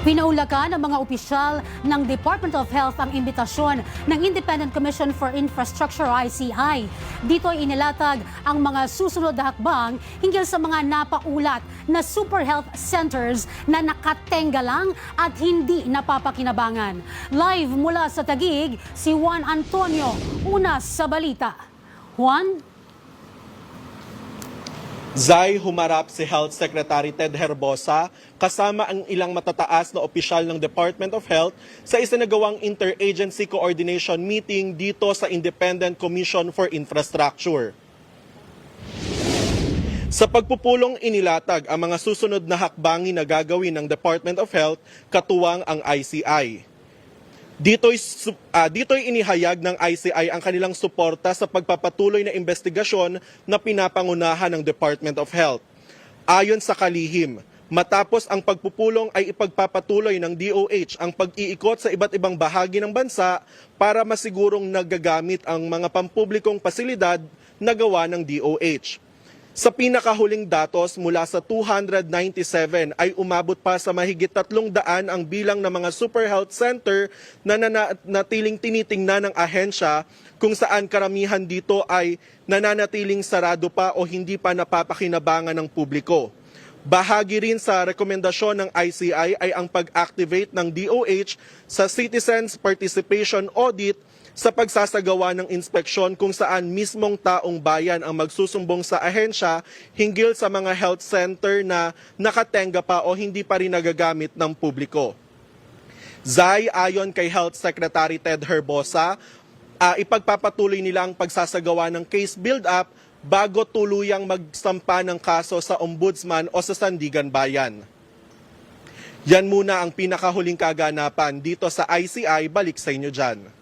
Pinaulakan ng mga opisyal ng Department of Health ang imbitasyon ng Independent Commission for Infrastructure ICI. Dito ay inilatag ang mga susunod na hakbang hinggil sa mga napaulat na super health centers na nakatenga lang at hindi napapakinabangan. Live mula sa Tagig, si Juan Antonio, una sa balita. Juan? Zay humarap si Health Secretary Ted Herbosa kasama ang ilang matataas na opisyal ng Department of Health sa isinagawang interagency coordination meeting dito sa Independent Commission for Infrastructure. Sa pagpupulong inilatag ang mga susunod na hakbangin na gagawin ng Department of Health katuwang ang ICI. Dito'y, ah, dito'y inihayag ng ICI ang kanilang suporta sa pagpapatuloy na investigasyon na pinapangunahan ng Department of Health. Ayon sa kalihim, matapos ang pagpupulong ay ipagpapatuloy ng DOH ang pag-iikot sa iba't ibang bahagi ng bansa para masigurong nagagamit ang mga pampublikong pasilidad na gawa ng DOH. Sa pinakahuling datos mula sa 297 ay umabot pa sa mahigit 300 ang bilang ng mga super health center na nanatiling tinitingnan ng ahensya kung saan karamihan dito ay nananatiling sarado pa o hindi pa napapakinabangan ng publiko. Bahagi rin sa rekomendasyon ng ICI ay ang pag-activate ng DOH sa Citizens Participation Audit sa pagsasagawa ng inspeksyon kung saan mismong taong bayan ang magsusumbong sa ahensya hinggil sa mga health center na nakatenga pa o hindi pa rin nagagamit ng publiko. Zay, ayon kay Health Secretary Ted Herbosa, ah, ipagpapatuloy nila ang pagsasagawa ng case build-up bago tuluyang magsampa ng kaso sa ombudsman o sa Sandigan Bayan. Yan muna ang pinakahuling kaganapan dito sa ICI. Balik sa inyo dyan.